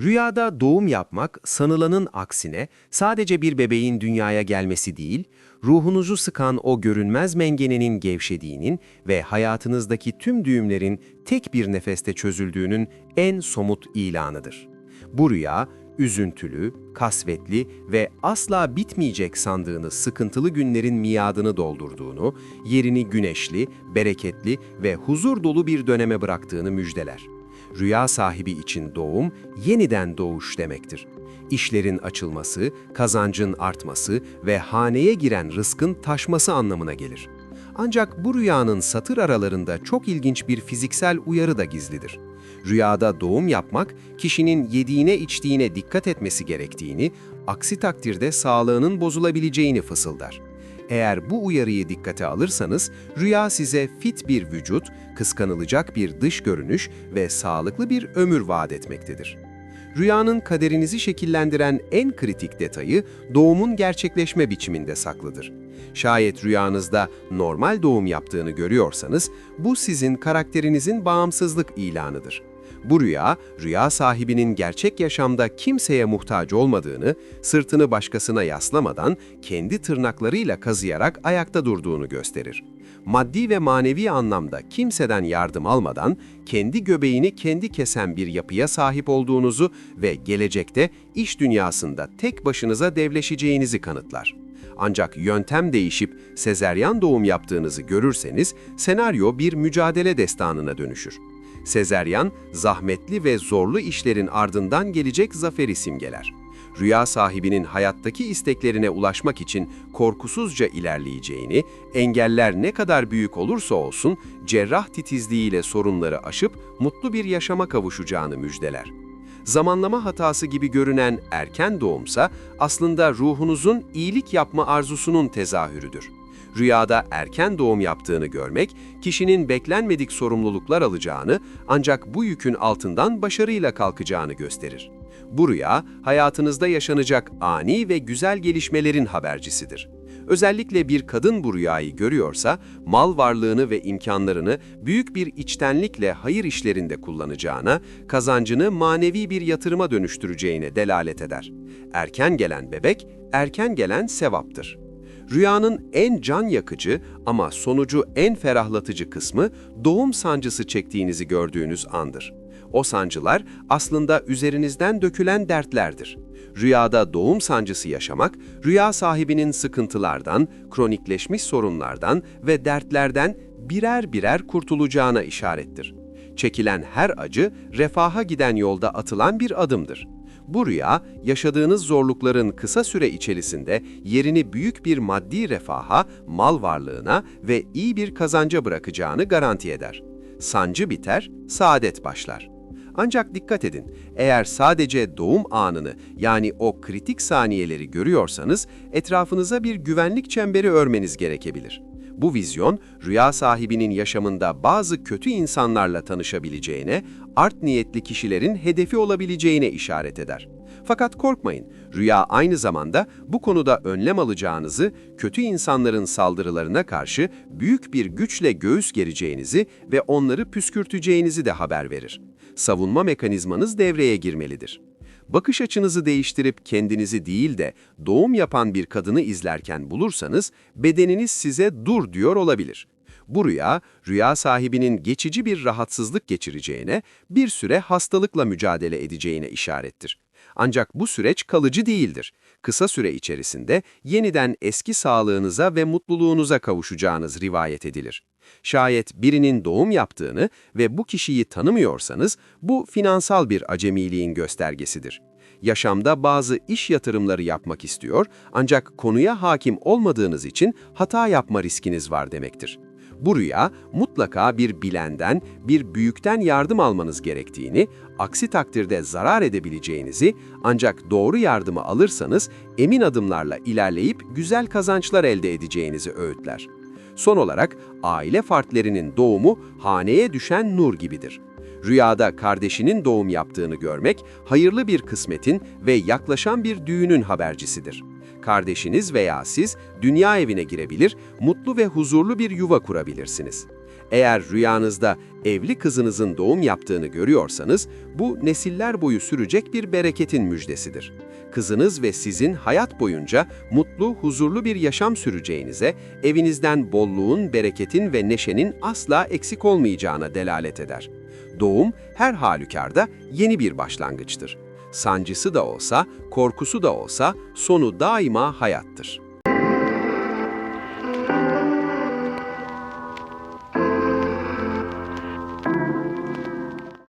Rüyada doğum yapmak sanılanın aksine sadece bir bebeğin dünyaya gelmesi değil, ruhunuzu sıkan o görünmez mengenenin gevşediğinin ve hayatınızdaki tüm düğümlerin tek bir nefeste çözüldüğünün en somut ilanıdır. Bu rüya, üzüntülü, kasvetli ve asla bitmeyecek sandığınız sıkıntılı günlerin miadını doldurduğunu, yerini güneşli, bereketli ve huzur dolu bir döneme bıraktığını müjdeler. Rüya sahibi için doğum, yeniden doğuş demektir. İşlerin açılması, kazancın artması ve haneye giren rızkın taşması anlamına gelir. Ancak bu rüyanın satır aralarında çok ilginç bir fiziksel uyarı da gizlidir. Rüyada doğum yapmak, kişinin yediğine içtiğine dikkat etmesi gerektiğini, aksi takdirde sağlığının bozulabileceğini fısıldar. Eğer bu uyarıyı dikkate alırsanız, rüya size fit bir vücut, kıskanılacak bir dış görünüş ve sağlıklı bir ömür vaat etmektedir. Rüyanın kaderinizi şekillendiren en kritik detayı doğumun gerçekleşme biçiminde saklıdır. Şayet rüyanızda normal doğum yaptığını görüyorsanız, bu sizin karakterinizin bağımsızlık ilanıdır. Bu rüya, rüya sahibinin gerçek yaşamda kimseye muhtaç olmadığını, sırtını başkasına yaslamadan kendi tırnaklarıyla kazıyarak ayakta durduğunu gösterir. Maddi ve manevi anlamda kimseden yardım almadan kendi göbeğini kendi kesen bir yapıya sahip olduğunuzu ve gelecekte iş dünyasında tek başınıza devleşeceğinizi kanıtlar. Ancak yöntem değişip sezeryan doğum yaptığınızı görürseniz senaryo bir mücadele destanına dönüşür. Sezeryan, zahmetli ve zorlu işlerin ardından gelecek zaferi simgeler. Rüya sahibinin hayattaki isteklerine ulaşmak için korkusuzca ilerleyeceğini, engeller ne kadar büyük olursa olsun cerrah titizliğiyle sorunları aşıp mutlu bir yaşama kavuşacağını müjdeler. Zamanlama hatası gibi görünen erken doğumsa aslında ruhunuzun iyilik yapma arzusunun tezahürüdür. Rüyada erken doğum yaptığını görmek, kişinin beklenmedik sorumluluklar alacağını ancak bu yükün altından başarıyla kalkacağını gösterir. Bu rüya, hayatınızda yaşanacak ani ve güzel gelişmelerin habercisidir. Özellikle bir kadın bu rüyayı görüyorsa, mal varlığını ve imkanlarını büyük bir içtenlikle hayır işlerinde kullanacağına, kazancını manevi bir yatırıma dönüştüreceğine delalet eder. Erken gelen bebek, erken gelen sevaptır. Rüyanın en can yakıcı ama sonucu en ferahlatıcı kısmı doğum sancısı çektiğinizi gördüğünüz andır. O sancılar aslında üzerinizden dökülen dertlerdir. Rüyada doğum sancısı yaşamak, rüya sahibinin sıkıntılardan, kronikleşmiş sorunlardan ve dertlerden birer birer kurtulacağına işarettir. Çekilen her acı, refaha giden yolda atılan bir adımdır. Bu rüya, yaşadığınız zorlukların kısa süre içerisinde yerini büyük bir maddi refaha, mal varlığına ve iyi bir kazanca bırakacağını garanti eder. Sancı biter, saadet başlar. Ancak dikkat edin, eğer sadece doğum anını yani o kritik saniyeleri görüyorsanız etrafınıza bir güvenlik çemberi örmeniz gerekebilir. Bu vizyon, rüya sahibinin yaşamında bazı kötü insanlarla tanışabileceğine, art niyetli kişilerin hedefi olabileceğine işaret eder. Fakat korkmayın, rüya aynı zamanda bu konuda önlem alacağınızı, kötü insanların saldırılarına karşı büyük bir güçle göğüs gereceğinizi ve onları püskürteceğinizi de haber verir. Savunma mekanizmanız devreye girmelidir. Bakış açınızı değiştirip kendinizi değil de doğum yapan bir kadını izlerken bulursanız bedeniniz size dur diyor olabilir. Bu rüya, rüya sahibinin geçici bir rahatsızlık geçireceğine, bir süre hastalıkla mücadele edeceğine işarettir. Ancak bu süreç kalıcı değildir. Kısa süre içerisinde yeniden eski sağlığınıza ve mutluluğunuza kavuşacağınız rivayet edilir. Şayet birinin doğum yaptığını ve bu kişiyi tanımıyorsanız, bu finansal bir acemiliğin göstergesidir. Yaşamda bazı iş yatırımları yapmak istiyor ancak konuya hakim olmadığınız için hata yapma riskiniz var demektir. Bu rüya mutlaka bir bilenden, bir büyükten yardım almanız gerektiğini, aksi takdirde zarar edebileceğinizi ancak doğru yardımı alırsanız emin adımlarla ilerleyip güzel kazançlar elde edeceğinizi öğütler. Son olarak aile fertlerinin doğumu haneye düşen nur gibidir. Rüyada kardeşinin doğum yaptığını görmek, hayırlı bir kısmetin ve yaklaşan bir düğünün habercisidir. Kardeşiniz veya siz dünya evine girebilir, mutlu ve huzurlu bir yuva kurabilirsiniz. Eğer rüyanızda evli kızınızın doğum yaptığını görüyorsanız, bu nesiller boyu sürecek bir bereketin müjdesidir. Kızınız ve sizin hayat boyunca mutlu, huzurlu bir yaşam süreceğinize, evinizden bolluğun, bereketin ve neşenin asla eksik olmayacağına delalet eder. Doğum her halükarda yeni bir başlangıçtır. Sancısı da olsa, korkusu da olsa sonu daima hayattır.